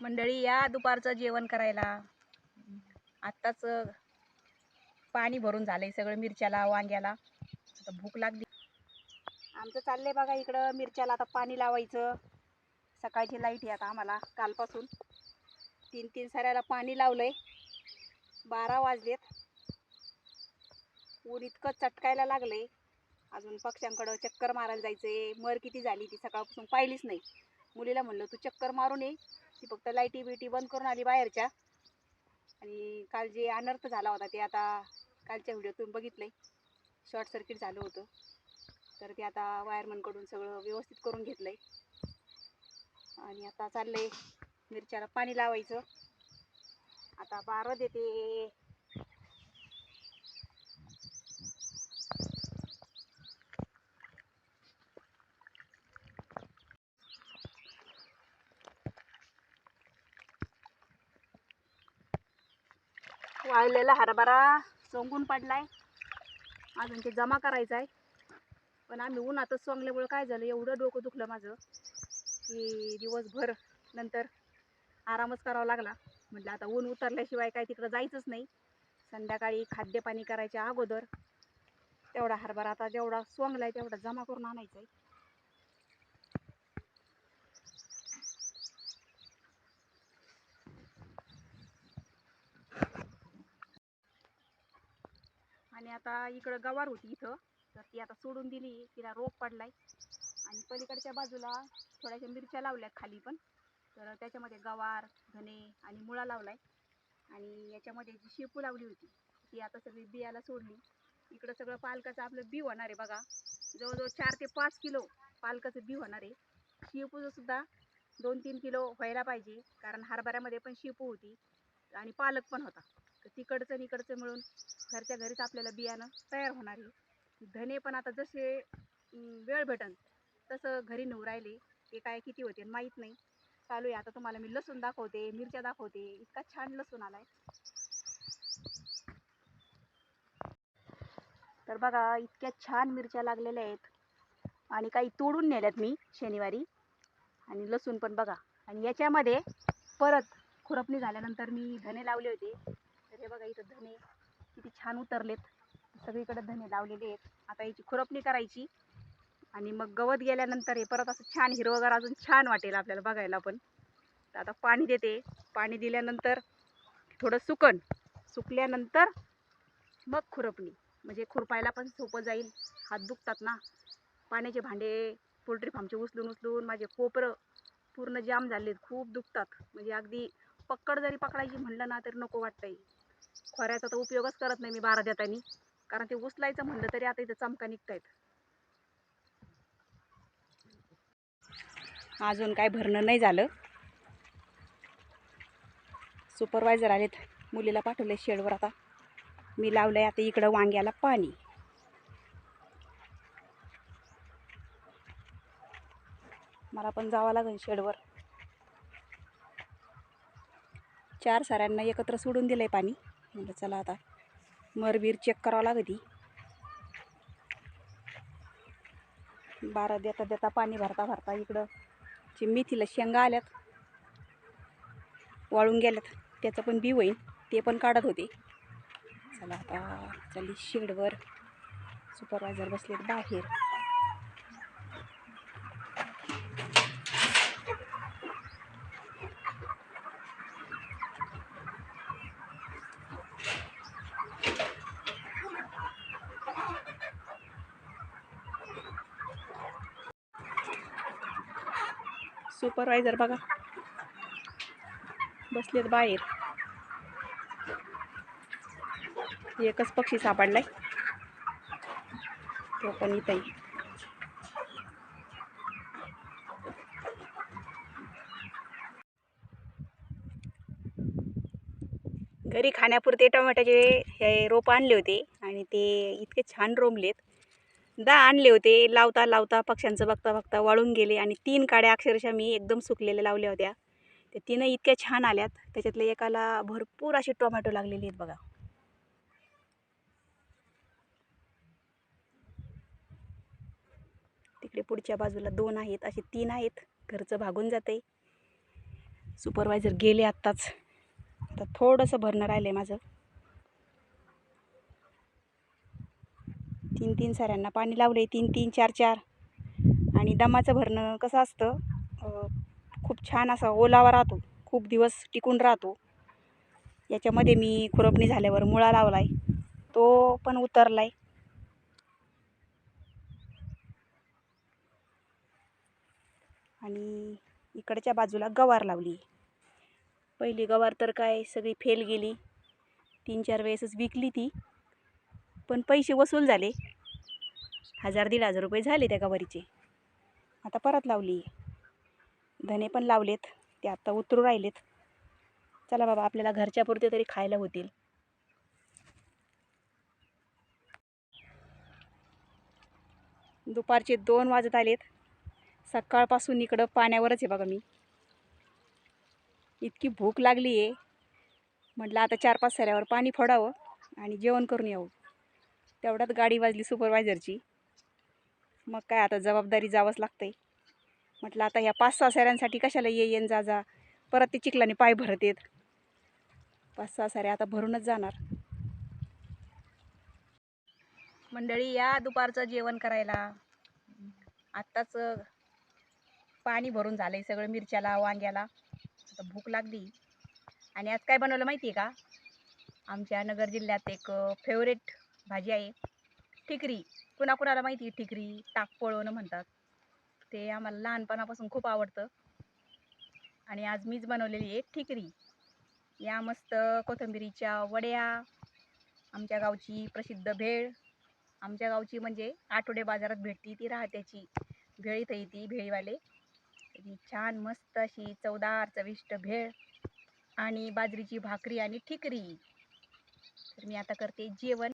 मंडळी या दुपारचं जेवण करायला. आत्ताच पाणी भरून झालंय सगळं मिरच्याला वांग्याला. आता भूक लागली. आमचं चाललंय बघा इकडं मिरच्याला आता पाणी लावायचं. सकाळची लाइट आहे आता आम्हाला कालपासून. तीन तीन साऱ्याला पाणी लावलंय. बारा वाजलेत. ऊन इतकं चटकायला लागलंय. अजून पक्ष्यांकडं चक्कर मारायला जायचंय. मर किती झाली ती सकाळपासून पाहिलीच नाही. मुलीला म्हणलं तू चक्कर मारून ये. ती फक्त लाईटी बिटी बंद करून आली बाहेरच्या. आणि काल जे अनर्थ झाला होता ते आता कालच्या व्हिडिओतून बघितलंय. शॉर्ट सर्किट झालं होतं. तर ते आता वायरमनकडून सगळं व्यवस्थित करून घेतलंय. आणि आता चाललंय मिरच्याला पाणी लावायचं. आता बारा देते. वाळलेला हरभरा सोंगून पडलाय. अजून ते जमा करायचा आहे पण आम्ही उन्हातच सोंगल्यामुळे काय झालं एवढं डोकं दुखलं माझं की दिवसभर नंतर आरामच करावा लागला. म्हटलं आता ऊन उतरल्याशिवाय काय तिकडं जायचंच नाही. संध्याकाळी खाद्यपाणी करायच्या अगोदर. तेवढा हरभरा आता जेवढा सोंगलाय तेवढा जमा करून आणायचा आहे आणि आता इकडं गवार होती इथं. तर ती आता सोडून दिली. तिला रोग पडलाय. आणि पलीकडच्या बाजूला थोड्याशा मिरच्या लावल्यात खाली पण. तर त्याच्यामध्ये गवार धने आणि मुळा लावलाय. आणि याच्यामध्ये जी शेपू लावली होती ती आता सगळी बियाला सोडली. इकडं सगळं पालकाचं आपलं बी होणार आहे बघा. जवळजवळ चार ते पाच किलो पालकाचं बी होणार आहे. शेपूचं सुद्धा दोन तीन किलो व्हायला पाहिजे. कारण हरभऱ्यामध्ये पण शेपू होती. आणि पालक पण होता. तर तिकडचं आणि इकडचं मिळून घरच्या घरीच आपल्याला बियाणं तयार होणार आहे. धने पण आता जसे वेळ भेटन तसं घरी नऊ राहिले. ते काय किती होते माहीत नाही. चालू आहे. आता तुम्हाला मी लसूण दाखवते मिरच्या दाखवते. इतका छान लसूण आलाय. तर बघा इतक्या छान मिरच्या लागलेल्या आहेत. आणि काही तोडून नेल्यात मी शनिवारी. आणि लसूण पण बघा. आणि याच्यामध्ये परत खुरपणी झाल्यानंतर मी धने लावले होते. हे बघा इथं धने किती छान उतरलेत. सगळीकडे धने लावलेले आहेत. आता याची खुरपणी करायची. आणि मग गवत गेल्यानंतर हे परत असं छान हिरवगार अजून छान वाटेल आपल्याला बघायला पण. तर आता पाणी देते. पाणी दिल्यानंतर थोडं सुकण. सुकल्यानंतर मग खुरपणी. म्हणजे खुरपायला पण सोपं जाईल. हात दुखतात ना. पाण्याचे भांडे पोल्ट्री फार्मचे उचलून उचलून माझे कोपरं पूर्ण जाम झालेत. खूप दुखतात. म्हणजे अगदी पक्कड जरी पकडायची म्हणलं ना तरी नको वाटतंय. खोऱ्याचा तर उपयोगच करत नाही मी बारा देतानी. कारण ते उचलायचं म्हणलं तरी आता इथं चमका निघतायत. अजून काय भरणं नाही झालं. सुपरवायझर आलेत. मुलीला पाठवले शेडवर आता. मी लावलंय आता इकडं वांग्याला पाणी. मला पण जावं लागेल शेडवर. चार साऱ्यांना एकत्र सोडून दिलंय पाणी. म्हटलं चला आता मरबीर चेक करावं लागती. बारा देता देता पाणी भरता भरता इकडं जे मेथीला शेंगा आल्यात वाळून गेल्यात त्याचं पण बी होईल ते पण काढत होते. चला आता चालली शेडवर. सुपरवायझर बसलेत बाहेर. सुपरवायझर बघा. बसलेत बाहेर. एकच पक्षी सापडलाय. तो पण इथे आहे. घरी खाण्यापुरते टोमॅटोचे हे रोप आणले होते आणि ते इतके छान रोमलेत दहा आणले होते. लावता लावता पक्ष्यांचं बघता बघता वाळून गेले आणि तीन काड्या अक्षरशः मी एकदम सुकलेल्या लावल्या होत्या. ते तीन इतक्या छान आल्यात. त्याच्यातल्या एकाला भरपूर असे टोमॅटो लागलेले आहेत बघा. तिकडे पुढच्या बाजूला दोन आहेत. असे तीन आहेत. घरचं भागून जाते. सुपरवायझर गेले आत्ताच. आता थोडंसं भरणं राहिलं आहे माझं. तीन तीन साऱ्यांना पाणी लावले तीन तीन चार चार आणि दमाचं भरणं कसं असतं खूप छान असा ओलावा राहतो खूप दिवस टिकून राहतो. याच्यामध्ये मी खुरपणी झाल्यावर मुळा लावला आहे तो पण उतरला आहे आणि इकडच्या बाजूला गवार लावली. पहिली गवार तर काय सगळी फेल गेली. तीन चार वेळेसच विकली ती. पण पैसे वसूल झाले. हजार दीड हजार रुपये झाले त्या गवारीचे. आता परत लावली. धने पण लावलेत. ते आता उतरू राहिलेत. चला बाबा आपल्याला घरच्या पुरते तरी खायला होतील. दुपारचे दोन वाजत आलेत. सकाळपासून इकडं पाण्यावरच आहे बघा मी. इतकी भूक लागली आहे म्हटलं आता चार पाच सऱ्यावर पाणी फोडावं आणि जेवण करून यावं. तेवढ्यात गाडी वाजली सुपरवायझरची मग काय आता जबाबदारी जावंच लागतंय. म्हटलं आता ह्या पाच सहा साऱ्यांसाठी कशाला ये येन जा जा. परत ते चिखलाने पाय भरत येत पाच सहा साऱ्या आता भरूनच जाणार. मंडळी या दुपारचं जेवण करायला. आत्ताच पाणी भरून झालंय सगळं मिरच्याला वांग्याला. आता भूक लागली. आणि आज काय बनवलं माहिती आहे का? आमच्या नगर जिल्ह्यात एक फेवरेट भाजी आहे. ठिकरी. कुणाकुणाला माहिती आहे ठिकरी टाकपळवणं म्हणतात. ते आम्हाला लहानपणापासून खूप आवडतं. आणि आज मीच बनवलेली आहे ठिकरी. या मस्त कोथिंबिरीच्या वड्या आमच्या गावची प्रसिद्ध भेळ. आमच्या गावची म्हणजे आठवडे बाजारात भेटती ती राहत्याची. भेळ इथं येते भेळीवाले. छान मस्त अशी चवदार चविष्ट भेळ आणि बाजरीची भाकरी आणि ठिकरी. तर मी आता करते जेवण.